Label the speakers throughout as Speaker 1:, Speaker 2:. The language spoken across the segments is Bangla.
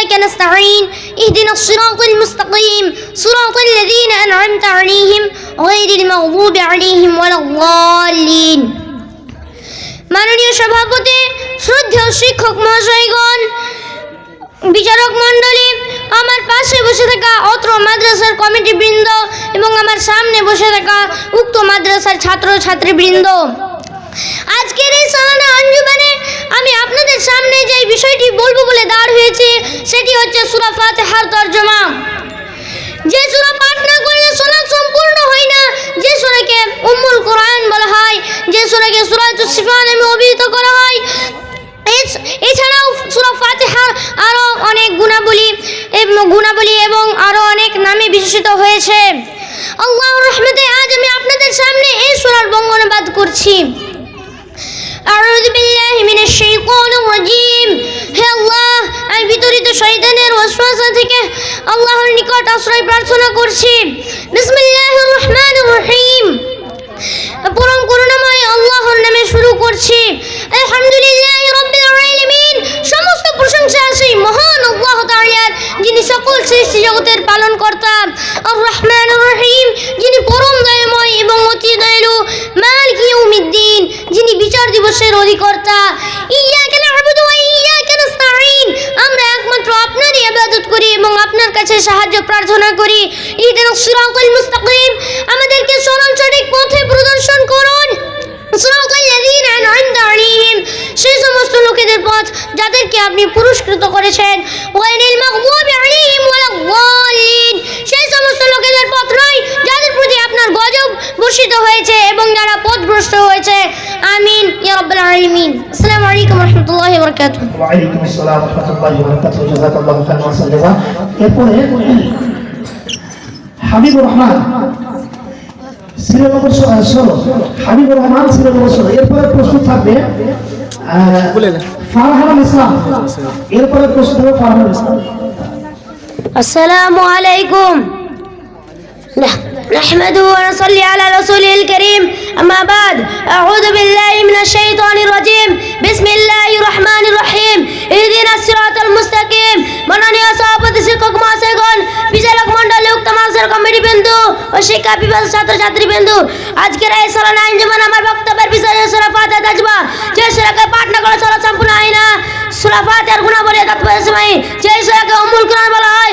Speaker 1: وإياك نستعين اهدنا الصراط المستقيم صراط الذين أنعمت عليهم غير المغضوب عليهم ولا الضالين মাননীয় সভাপতি শ্রদ্ধেয় শিক্ষক মহাশয়গণ বিচারক মণ্ডলী আমার পাশে বসে থাকা অত্র মাদ্রাসার কমিটি বৃন্দ এবং আমার সামনে বসে থাকা উক্ত মাদ্রাসার ছাত্র ছাত্রীবৃন্দ আজকের এই সালানা আঞ্জুমানে আমি আপনাদের সামনে যে বিষয়টি বলব বলে দাঁড় হয়েছে, সেটি হচ্ছে সুরা ফাতিহার তর্জমা। যে সূরা পাঠ না করলে সোনা সম্পূর্ণ হয় না। যে সুরাকে উম্মুল কোরআন বলা হয়, যে সুরাকে সূরাতুস সিফা নামে অভিহিত করা হয়, এছ- এছাড়াও সূরা ফাতেহার আরও অনেক গুণাবলী গুণাবলী এবং আরও অনেক নামে বিশেষিত হয়েছে। আল্লাহর রহমতে আজ আমি আপনাদের সামনে এই সূরার বঙ্গনুবাদ করছি। আউযু বিল্লাহি মিনাশ শাইতানির রাজীম হে আমি বিতরিত শয়তানের ওয়াসওয়াসা থেকে আল্লাহর নিকট আশ্রয় প্রার্থনা করছি। বিসমিল্লাহির রহমানির রহিম। পরম করুণাময় আল্লাহর নামে শুরু করছি। আলহামদুলিল্লাহি রাব্বিল আলামিন। সমস্ত প্রশংসা সেই মহান আল্লাহ তাআলার, যিনি সকল সৃষ্টি জগতের পালনকর্তা। আর রহমানুর রহিম, যিনি পরম দয়াময় এবং অতি দয়ালু মালিক দিবসের অধিকর্তা। আমরা একমাত্র আপনারই ইবাদত করি এবং আপনার কাছে সাহায্য প্রার্থনা করি। সিরাতাল মুস্তাকিম, আমাদেরকে সরল সঠিক পথে প্রদর্শন করুন। সিরাতাল আলাইহিম, সেই সমস্ত লোকেদের পথ যাদেরকে আপনি পুরস্কৃত করেছেন। ওয়াইনিল মাগদুবি আলাইহিম আমিন ইয়া রাব্বাল আলামিন আসসালামু আলাইকুম ওয়া রাহমাতুল্লাহি ওয়া বারাকাতুহু
Speaker 2: ওয়ালাইকুম আসসালাম রহমতুল্লাহি ওয়া বারাকাতুহু জাযাকাল্লাহু খাইরান ওয়া সাল্লাম এরপরে হাবিবুর রহমান সিরিয়াল নম্বর ষোলো ষোলো। হাবিবুর রহমান সিরিয়াল নম্বর ষোলো এরপরে প্রশ্ন থাকবে আহ, ফারহান ইসলাম এরপরে প্রশ্ন থাকবে ফারহান ইসলাম
Speaker 1: السلام عليكم نح- نحمده ونصلي على رسوله الكريم أما بعد أعوذ بالله من الشيطان الرجيم بسم الله الرحمن الرحيم اهدنا الصراط المستقيم মাননীয় সভাপতি শিক্ষক মহাশয়গণ বিচারক মন্ডলী উক্ত মাসের কমিটি বিন্দু ও শিক্ষা বিভাগ ছাত্র ছাত্রী বিন্দু আজকের এই সালানা আঞ্জুমান আমার বক্তব্যের বিষয় সুরা ফাতিহা তাজবা যে সুরাকে পাঠ না করে সালাত সম্পূর্ণ হয় না সুরা ফাতিহার গুণাবলী তাৎপর্য সময় যে সুরাকে উম্মুল কোরআন বলা হয়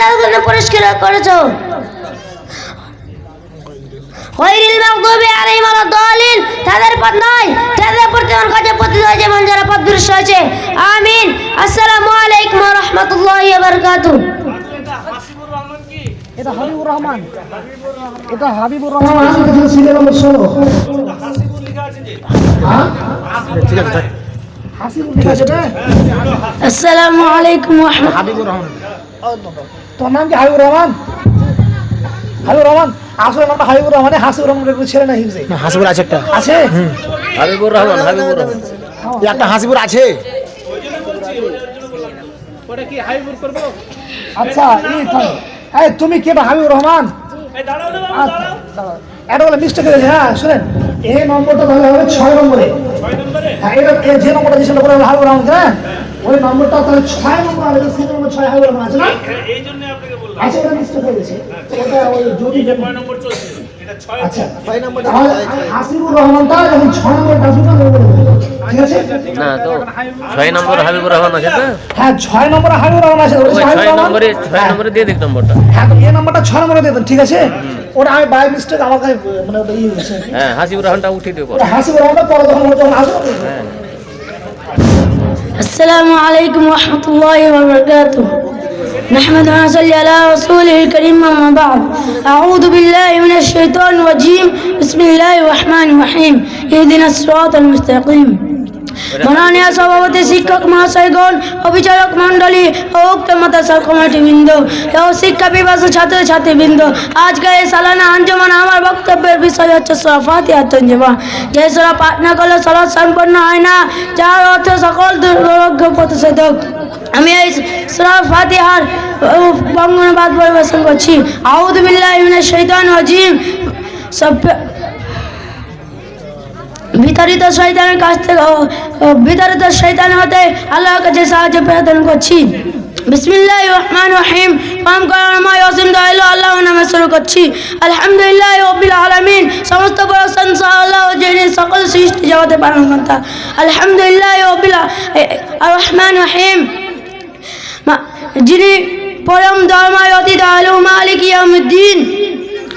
Speaker 1: পথ তুমি পুরস্কৃত করেছ? গৈরিল মাগদুবি আলাইহিম ওয়ালাদ-দালিন তাদের পথ নয় যাদের প্রতি আমার কাছে পতিত হয়েছে এবং যারা পথভ্রষ্ট হয়েছে। আমিন। আসসালামু আলাইকুম ওয়া রাহমাতুল্লাহি ওয়া বারাকাতুহু।
Speaker 2: এটা হাবিবুর রহমান। এটা হাবিবুর রহমান। সিরিয়াল নম্বর ষোলো। হ্যাঁ? হাসিবুর লেখা আছে?
Speaker 1: আসসালামু আলাইকুম ওয়া
Speaker 2: হাবিবুর তোর নাম কি হাবিবুর রহমান? হাবিবুর রহমান? আসলে নামটা হাবিবুর রহমান হাসিবুর রহমান ছেলে না হিমসে
Speaker 3: হাসিপুর আছে একটা।
Speaker 2: আছে?
Speaker 3: হাবিবুর রহমান হাবিবুর রহমান। একটা হাসিপুর আছে।
Speaker 2: আচ্ছা এই থাম। এই তুমি কে বা হাবিবুর রহমান? আচ্ছা, দাঁড়াও। এটা বলে মিস্টেক হয়েছে হ্যাঁ শুনেন। এই নম্বরটা তাহলে হবে ছয় নম্বরে। হ্যাঁ এটা যে নম্বরটা দিয়েছিল বলে হাবিবুর রহমান হ্যাঁ? ওই নম্বরটা তাহলে ছয় নম্বর আর এটা সিরিয়াল নম্বর ছয় রহমান আছে না
Speaker 4: এই জন্য আপনাকে বললাম।
Speaker 2: আচ্ছা ওটা মিস্টেক হয়ে গেছে। ওটা ওই যদি
Speaker 4: ছয় নম্বর চলছে। এটা ছয়
Speaker 2: আচ্ছা হাসিবুর রহমানটা যখন ছয়। ঠিক আছে?
Speaker 3: না তো ছয় নম্বর হাবিবুর রহমান আছে তো?
Speaker 2: হ্যাঁ ছয় নম্বরে হাবিবুর রহমান আছে
Speaker 3: ছয় নম্বরে ছয়
Speaker 2: হ্যাঁ।
Speaker 3: নম্বরে দিয়ে দিক নম্বরটা।
Speaker 2: হ্যাঁ তো এই নাম্বারটা ছয় নম্বরে দিয়ে দেন ঠিক আছে? ওটা আমি বাই মিস্টেক আমার কাছে মানে ওটা ইয়ে হয়েছে।
Speaker 3: হ্যাঁ হাসিবুর রহমানটা উঠিয়ে দেবো
Speaker 2: হাসিবুর রহমানটা পরে যখন যখন আসবে।
Speaker 3: হ্যাঁ।
Speaker 1: السلام عليكم ورحمة الله وبركاته. نحمد ونصلي على رسوله الكريم أما بعد. أعوذ بالله من الشيطان الرجيم. بسم الله الرحمن الرحيم. اهدنا الصراط المستقيم.
Speaker 5: মাননীয় সভাপতি শিক্ষক মহাশয়গণ অবিচারক মণ্ডলী ও উক্ত মাতাসার কমিটিবৃন্দ ও শিক্ষা বিভাগের ছাত্র ছাত্রীবৃন্দ আজকে এই সালানা আঞ্জমান আমার বক্তব্যের বিষয় হচ্ছে সোরা ফাতিহা তঞ্জমা যে সোরা পাঠ না করলে সলা সম্পন্ন হয় না, যার অর্থ সকল দুর্যোগ্য প্রতিষেধক। আমি এই সুরা ফাতিহার বঙ্গনবাদ পরিবেশন করছি। আউদুবিল্লাহ ইমিনের শৈতান আজিম সব বিতাড়িত শৈতানের কাছ থেকে বিতাড়িত শৈতান হতে আল্লাহর কাছে সাহায্য প্রার্থনা করছি। বিসমিল্লাহ রহমান রহিম। পাম করময় অসীম দয়ালু আল্লাহ নামে শুরু করছি। আলহামদুলিল্লাহ রবিল আলমিন। সমস্ত প্রশংসা আল্লাহ যিনি সকল সৃষ্টি জগতে পালন কর্তা আলহামদুলিল্লাহ রবিল রহমান রহিম। যিনি পরম ধর্মায় অতি দয়ালু মালিক ইয়ামুদ্দিন